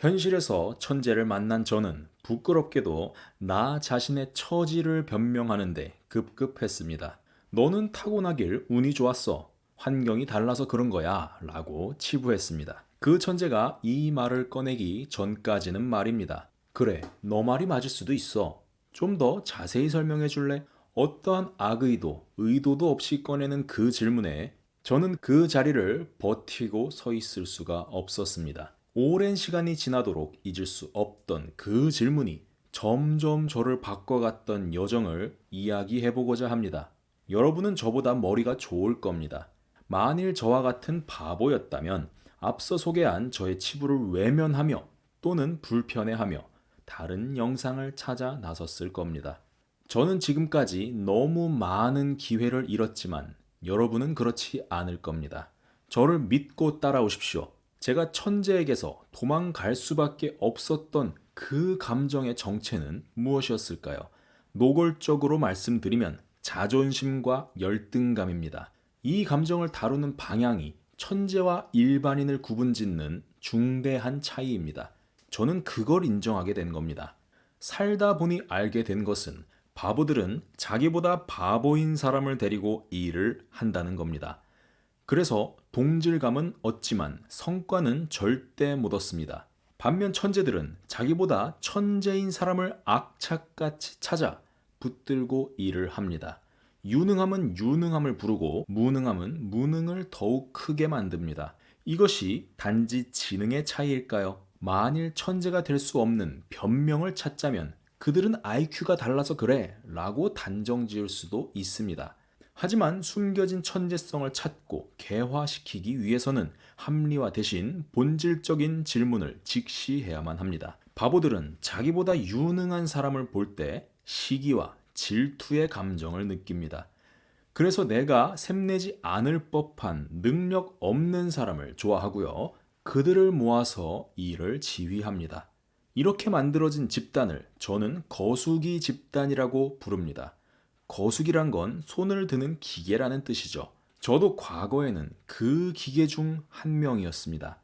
현실에서 천재를 만난 저는 부끄럽게도 나 자신의 처지를 변명하는데 급급했습니다. 너는 타고나길 운이 좋았어. 환경이 달라서 그런 거야. 라고 치부했습니다. 그 천재가 이 말을 꺼내기 전까지는 말입니다. 그래, 너 말이 맞을 수도 있어. 좀 더 자세히 설명해 줄래? 어떠한 악의도, 의도도 없이 꺼내는 그 질문에 저는 그 자리를 버티고 서 있을 수가 없었습니다. 오랜 시간이 지나도록 잊을 수 없던 그 질문이 점점 저를 바꿔갔던 여정을 이야기해보고자 합니다. 여러분은 저보다 머리가 좋을 겁니다. 만일 저와 같은 바보였다면 앞서 소개한 저의 치부를 외면하며 또는 불편해하며 다른 영상을 찾아 나섰을 겁니다. 저는 지금까지 너무 많은 기회를 잃었지만 여러분은 그렇지 않을 겁니다. 저를 믿고 따라오십시오. 제가 천재에게서 도망갈 수밖에 없었던 그 감정의 정체는 무엇이었을까요? 노골적으로 말씀드리면 자존심과 열등감입니다. 이 감정을 다루는 방향이 천재와 일반인을 구분 짓는 중대한 차이입니다. 저는 그걸 인정하게 된 겁니다. 살다 보니 알게 된 것은 바보들은 자기보다 바보인 사람을 데리고 일을 한다는 겁니다. 그래서 동질감은 얻지만 성과는 절대 못 얻습니다. 반면 천재들은 자기보다 천재인 사람을 악착같이 찾아 붙들고 일을 합니다. 유능함은 유능함을 부르고 무능함은 무능을 더욱 크게 만듭니다. 이것이 단지 지능의 차이일까요? 만일 천재가 될 수 없는 변명을 찾자면 그들은 IQ가 달라서 그래 라고 단정 지을 수도 있습니다. 하지만 숨겨진 천재성을 찾고 개화시키기 위해서는 합리화 대신 본질적인 질문을 직시해야만 합니다. 바보들은 자기보다 유능한 사람을 볼 때 시기와 질투의 감정을 느낍니다. 그래서 내가 샘내지 않을 법한 능력 없는 사람을 좋아하고요. 그들을 모아서 일을 지휘합니다. 이렇게 만들어진 집단을 저는 거수기 집단이라고 부릅니다. 거수기란 건 손을 드는 기계라는 뜻이죠. 저도 과거에는 그 기계 중 한 명이었습니다.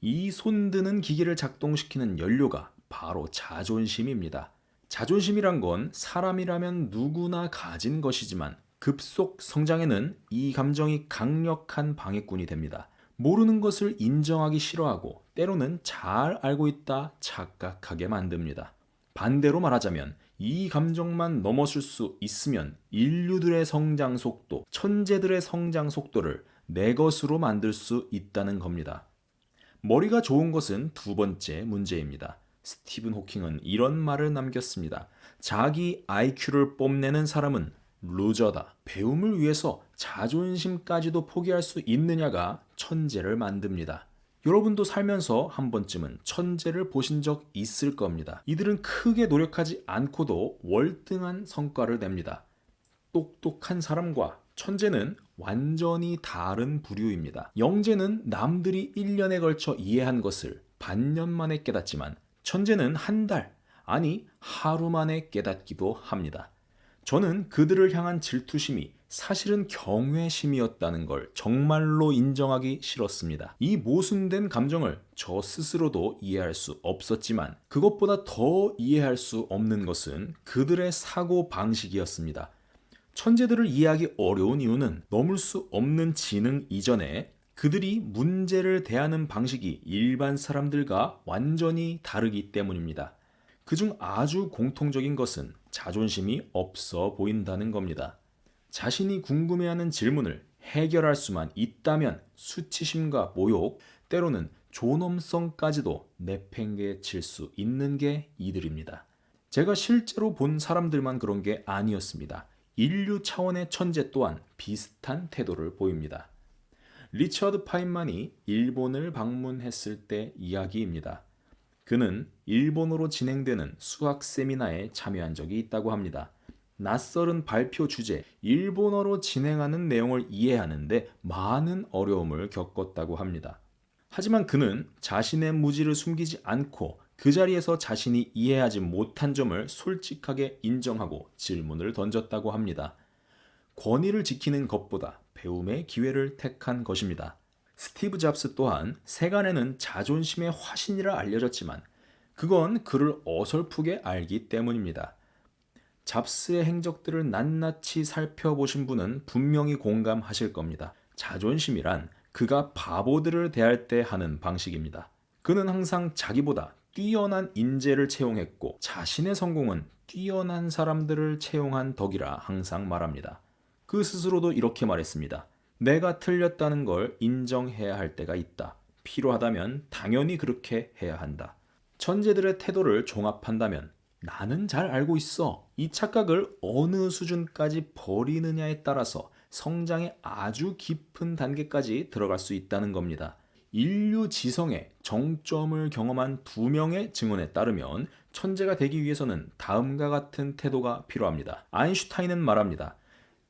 이 손드는 기계를 작동시키는 연료가 바로 자존심입니다. 자존심이란 건 사람이라면 누구나 가진 것이지만 급속 성장에는 이 감정이 강력한 방해꾼이 됩니다. 모르는 것을 인정하기 싫어하고 때로는 잘 알고 있다 착각하게 만듭니다. 반대로 말하자면 이 감정만 넘어설 수 있으면 인류들의 성장 속도, 천재들의 성장 속도를 내 것으로 만들 수 있다는 겁니다. 머리가 좋은 것은 두 번째 문제입니다. 스티븐 호킹은 이런 말을 남겼습니다. 자기 IQ를 뽐내는 사람은 루저다. 배움을 위해서 자존심까지도 포기할 수 있느냐가 천재를 만듭니다. 여러분도 살면서 한 번쯤은 천재를 보신 적 있을 겁니다. 이들은 크게 노력하지 않고도 월등한 성과를 냅니다. 똑똑한 사람과 천재는 완전히 다른 부류입니다. 영재는 남들이 1년에 걸쳐 이해한 것을 반년 만에 깨닫지만 천재는 한 달, 아니 하루 만에 깨닫기도 합니다. 저는 그들을 향한 질투심이 사실은 경외심이었다는 걸 정말로 인정하기 싫었습니다. 이 모순된 감정을 저 스스로도 이해할 수 없었지만 그것보다 더 이해할 수 없는 것은 그들의 사고 방식이었습니다. 천재들을 이해하기 어려운 이유는 넘을 수 없는 지능 이전에 그들이 문제를 대하는 방식이 일반 사람들과 완전히 다르기 때문입니다. 그중 아주 공통적인 것은 자존심이 없어 보인다는 겁니다. 자신이 궁금해하는 질문을 해결할 수만 있다면 수치심과 모욕, 때로는 존엄성까지도 내팽개칠 수 있는 게 이들입니다. 제가 실제로 본 사람들만 그런 게 아니었습니다. 인류 차원의 천재 또한 비슷한 태도를 보입니다. 리처드 파인만이 일본을 방문했을 때 이야기입니다. 그는 일본어로 진행되는 수학 세미나에 참여한 적이 있다고 합니다. 낯설은 발표 주제, 일본어로 진행하는 내용을 이해하는데 많은 어려움을 겪었다고 합니다. 하지만 그는 자신의 무지를 숨기지 않고 그 자리에서 자신이 이해하지 못한 점을 솔직하게 인정하고 질문을 던졌다고 합니다. 권위를 지키는 것보다 배움의 기회를 택한 것입니다. 스티브 잡스 또한 세간에는 자존심의 화신이라 알려졌지만 그건 그를 어설프게 알기 때문입니다. 잡스의 행적들을 낱낱이 살펴보신 분은 분명히 공감하실 겁니다. 자존심이란 그가 바보들을 대할 때 하는 방식입니다. 그는 항상 자기보다 뛰어난 인재를 채용했고 자신의 성공은 뛰어난 사람들을 채용한 덕이라 항상 말합니다. 그 스스로도 이렇게 말했습니다. 내가 틀렸다는 걸 인정해야 할 때가 있다. 필요하다면 당연히 그렇게 해야 한다. 천재들의 태도를 종합한다면 나는 잘 알고 있어. 이 착각을 어느 수준까지 버리느냐에 따라서 성장의 아주 깊은 단계까지 들어갈 수 있다는 겁니다. 인류 지성의 정점을 경험한 두 명의 증언에 따르면 천재가 되기 위해서는 다음과 같은 태도가 필요합니다. 아인슈타인은 말합니다.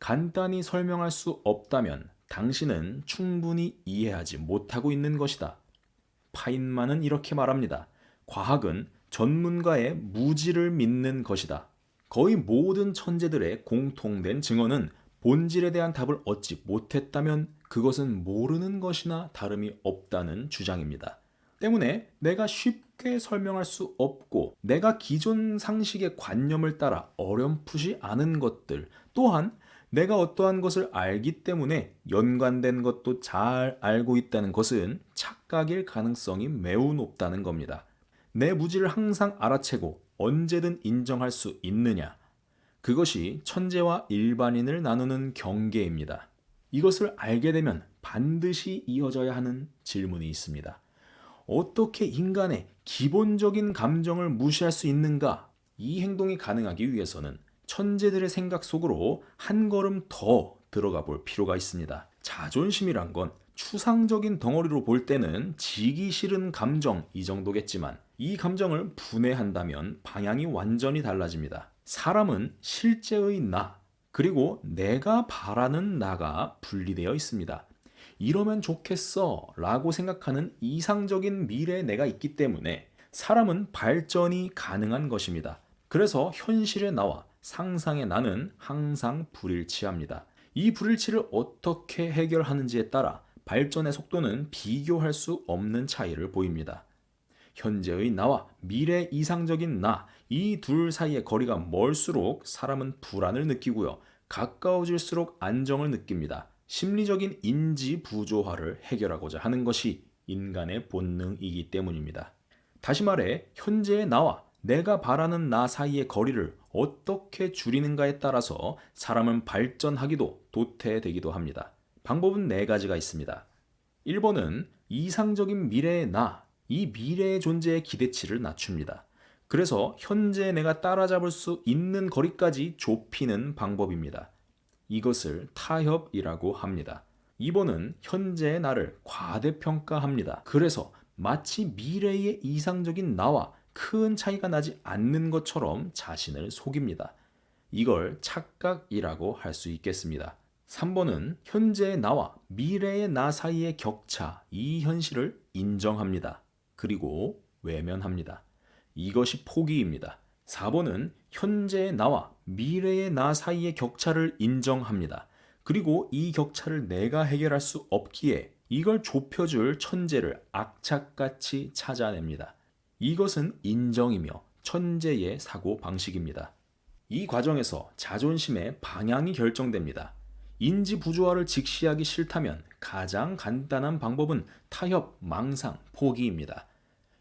간단히 설명할 수 없다면 당신은 충분히 이해하지 못하고 있는 것이다. 파인만은 이렇게 말합니다. 과학은 전문가의 무지를 믿는 것이다. 거의 모든 천재들의 공통된 증언은 본질에 대한 답을 얻지 못했다면 그것은 모르는 것이나 다름이 없다는 주장입니다. 때문에 내가 쉽게 설명할 수 없고 내가 기존 상식의 관념을 따라 어렴풋이 아는 것들 또한 내가 어떠한 것을 알기 때문에 연관된 것도 잘 알고 있다는 것은 착각일 가능성이 매우 높다는 겁니다. 내 무지를 항상 알아채고 언제든 인정할 수 있느냐? 그것이 천재와 일반인을 나누는 경계입니다. 이것을 알게 되면 반드시 이어져야 하는 질문이 있습니다. 어떻게 인간의 기본적인 감정을 무시할 수 있는가? 이 행동이 가능하기 위해서는 천재들의 생각 속으로 한 걸음 더 들어가 볼 필요가 있습니다. 자존심이란 건 추상적인 덩어리로 볼 때는 지기 싫은 감정 이 정도겠지만 이 감정을 분해한다면 방향이 완전히 달라집니다. 사람은 실제의 나, 그리고 내가 바라는 나가 분리되어 있습니다. 이러면 좋겠어 라고 생각하는 이상적인 미래의 내가 있기 때문에 사람은 발전이 가능한 것입니다. 그래서 현실의 나와 상상의 나는 항상 불일치합니다. 이 불일치를 어떻게 해결하는지에 따라 발전의 속도는 비교할 수 없는 차이를 보입니다. 현재의 나와 미래 이상적인 나, 이 둘 사이의 거리가 멀수록 사람은 불안을 느끼고요. 가까워질수록 안정을 느낍니다. 심리적인 인지 부조화를 해결하고자 하는 것이 인간의 본능이기 때문입니다. 다시 말해, 현재의 나와 내가 바라는 나 사이의 거리를 어떻게 줄이는가에 따라서 사람은 발전하기도 도태되기도 합니다. 방법은 네 가지가 있습니다. 1번은 이상적인 미래의 나, 이 미래의 존재의 기대치를 낮춥니다. 그래서 현재 내가 따라잡을 수 있는 거리까지 좁히는 방법입니다. 이것을 타협이라고 합니다. 2번은 현재의 나를 과대평가합니다. 그래서 마치 미래의 이상적인 나와 큰 차이가 나지 않는 것처럼 자신을 속입니다. 이걸 착각이라고 할 수 있겠습니다. 3번은 현재의 나와 미래의 나 사이의 격차, 이 현실을 인정합니다. 그리고 외면합니다. 이것이 포기입니다. 4번은 현재의 나와 미래의 나 사이의 격차를 인정합니다. 그리고 이 격차를 내가 해결할 수 없기에 이걸 좁혀줄 천재를 악착같이 찾아냅니다. 이것은 인정이며 천재의 사고 방식입니다. 이 과정에서 자존심의 방향이 결정됩니다. 인지 부조화를 직시하기 싫다면 가장 간단한 방법은 타협, 망상, 포기입니다.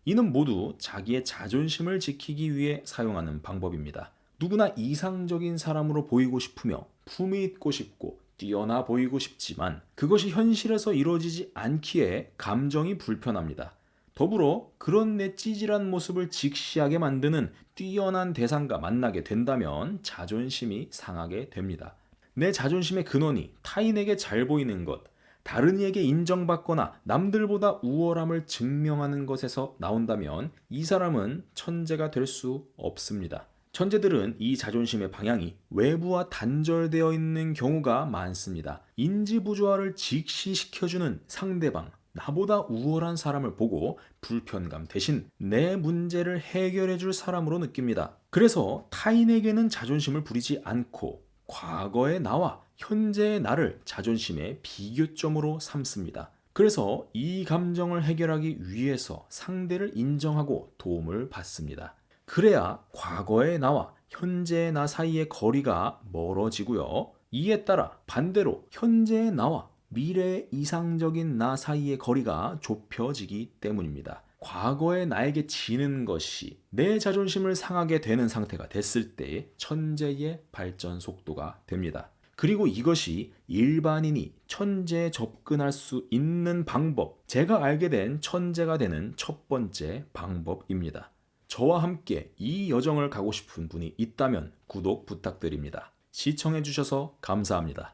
이는 모두 자기의 자존심을 지키기 위해 사용하는 방법입니다. 누구나 이상적인 사람으로 보이고 싶으며 품위 있고 싶고 뛰어나 보이고 싶지만 그것이 현실에서 이루어지지 않기에 감정이 불편합니다. 더불어 그런 내 찌질한 모습을 직시하게 만드는 뛰어난 대상과 만나게 된다면 자존심이 상하게 됩니다. 내 자존심의 근원이 타인에게 잘 보이는 것, 다른 이에게 인정받거나 남들보다 우월함을 증명하는 것에서 나온다면 이 사람은 천재가 될 수 없습니다. 천재들은 이 자존심의 방향이 외부와 단절되어 있는 경우가 많습니다. 인지부조화를 직시시켜주는 상대방, 나보다 우월한 사람을 보고 불편감 대신 내 문제를 해결해 줄 사람으로 느낍니다. 그래서 타인에게는 자존심을 부리지 않고 과거의 나와 현재의 나를 자존심의 비교점으로 삼습니다. 그래서 이 감정을 해결하기 위해서 상대를 인정하고 도움을 받습니다. 그래야 과거의 나와 현재의 나 사이의 거리가 멀어지고요. 이에 따라 반대로 현재의 나와 미래의 이상적인 나 사이의 거리가 좁혀지기 때문입니다. 과거의 나에게 지는 것이 내 자존심을 상하게 되는 상태가 됐을 때 천재의 발전 속도가 됩니다. 그리고 이것이 일반인이 천재에 접근할 수 있는 방법, 제가 알게 된 천재가 되는 첫 번째 방법입니다. 저와 함께 이 여정을 가고 싶은 분이 있다면 구독 부탁드립니다. 시청해주셔서 감사합니다.